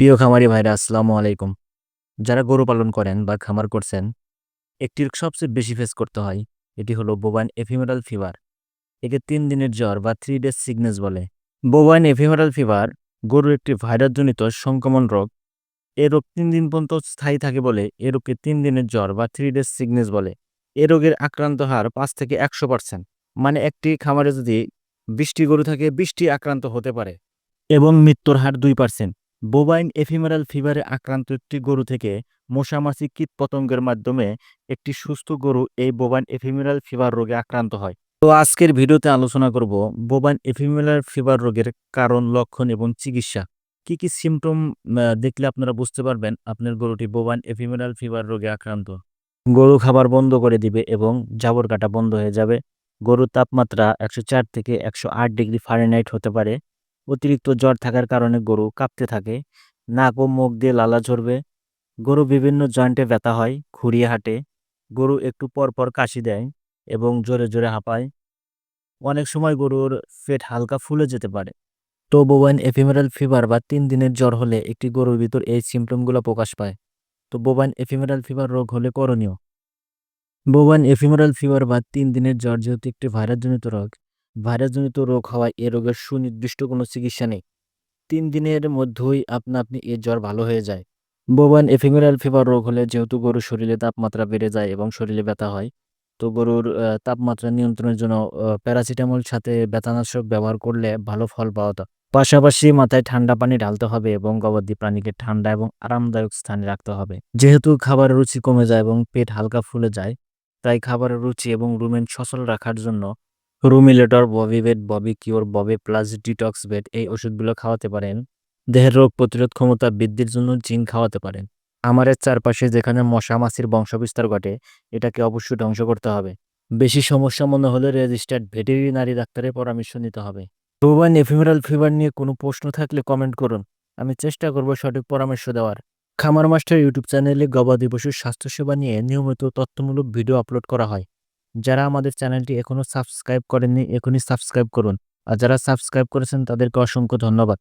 প্রিয় খামারি ভাইরা, আসসালামু আলাইকুম। যারা গরু পালন করেন বা খামার করছেন একটির সবচেয়ে বেশি ফেস করতে হয়, এটি হলো বোবাইন এফিমেরাল ফিভার একে তিন দিনের জ্বর বা থ্রি ডেজ সিগনেস বলে। বোবাইন এফিমেরাল ফিভার গরুর একটি ভাইরাসজনিত সংক্রমণ রোগ। এ রোগ তিন দিন পর্যন্ত স্থায়ী থাকে বলে, এ রোগকে তিন দিনের জ্বর বা থ্রি ডেজ সিগনেস বলে। এ রোগের আক্রান্ত হার পাঁচ থেকে একশো পার্সেন্ট মানে একটি খামারে যদি বিশটি গরু থাকে, বিশটি আক্রান্ত হতে পারে এবং মৃত্যুর হার দুই পার্সেন্ট বোবাইন এফিমেরাল ফিভারে আক্রান্ত একটি গরু থেকে মশামাছি কীটপতঙ্গের মাধ্যমে একটি সুস্থ গরু এই বোবাইন এফিমেরাল ফিভার রোগে আক্রান্ত হয়। তো আজকের ভিডিওতে আলোচনা করব বোবাইন এফিমেরাল ফিভার রোগের কারণ, লক্ষণ এবং চিকিৎসা। কি কি সিমটম দেখলে আপনারা বুঝতে পারবেন আপনার গরুটি বোবাইন এফিমেরাল ফিভার রোগে আক্রান্ত। গরু খাবার বন্ধ করে দিবে এবং জাবর কাটা বন্ধ হয়ে যাবে। গরুর তাপমাত্রা একশো চার থেকে একশো আট ডিগ্রি ফারেনহাইট হতে পারে। অতিরিক্ত জ্বর থাকার কারণে গরু কাঁপতে থাকে। নাক ও মুখ দিয়ে লালা ঝরবে। গরু বিভিন্ন জয়েন্টে ব্যথা হয় খুঁড়িয়ে হাঁটে। গরু একটু পর পর কাশি দেয় এবং জোরে জোরে হাঁপায়। অনেক সময় গরুর পেট হালকা ফুলে যেতে পারে। তো বোবাইন এফিমেরাল ফিভার বা তিন দিনের জ্বর হলে একটি গরুর ভিতর এই সিমটমগুলো প্রকাশ পায়। তো বোবাইন এফিমেরাল ফিভার রোগ হলে করণীয়। বোবাইন এফিমেরাল ফিভার বা তিন দিনের জ্বর যেহেতু একটি ভাইরাসজনিত রোগ ভাইরাসজনিত রোগ হওয়ায় এ রোগের সুনির্দিষ্ট কোনো চিকিৎসা নেই। তিন দিনের মধ্যেই আপনা আপনি এ জ্বর ভালো হয়ে যায়। বোবান এফিমেরাল ফিভার রোগ হলে যেহেতু গরুর শরীরে তাপমাত্রা বেড়ে যায় এবং শরীরে ব্যথা হয়, তো গরুর তাপমাত্রা নিয়ন্ত্রণের জন্য প্যারাসিটামল সাথে ব্যথানাশক ব্যবহার করলে ভালো ফল পাওয়া যায়। পাশাপাশি মাথায় ঠান্ডা পানি ঢালতে হবে এবং গবাদি প্রাণীকে ঠান্ডা এবং আরামদায়ক স্থানে রাখতে হবে। যেহেতু খাবারের রুচি কমে যায় এবং পেট হালকা ফুলে যায়, তাই খাবারের রুচি এবং রুমেন সচল রাখার জন্য রুমিলেটর ববিবেট ববি কিওর ববি প্লাস ডিটক্স বেড এই ওষুধগুলো খাওয়াতে পারেন। দেহের রোগ প্রতিরোধ ক্ষমতা বৃদ্ধির জন্য জিন খাওয়াতে পারেন। আমারের চারপাশে যেখানে মশা, মাছির বংশবিস্তার ঘটে, এটাকে অবশ্যই ধ্বংস করতে হবে। বেশি সমস্যা মনে হলে রেজিস্টার্ড ভেটেরিনারি ডাক্তারের পরামর্শ নিতে হবে। বোবাইন এফিমেরাল ফিভার নিয়ে কোনো প্রশ্ন থাকলে কমেন্ট করুন। আমি চেষ্টা করব সঠিক পরামর্শ দেওয়ার। খামার মাস্টার ইউটিউব চ্যানেলে গবাদি পশুর স্বাস্থ্যসেবা নিয়ে নিয়মিত তথ্যমূলক ভিডিও আপলোড করা হয়। যারা আমাদের চ্যানেলটি এখনও সাবস্ক্রাইব করেননি, এখনই সাবস্ক্রাইব করুন। আর যারা সাবস্ক্রাইব করেছেন, তাদেরকে অসংখ্য ধন্যবাদ।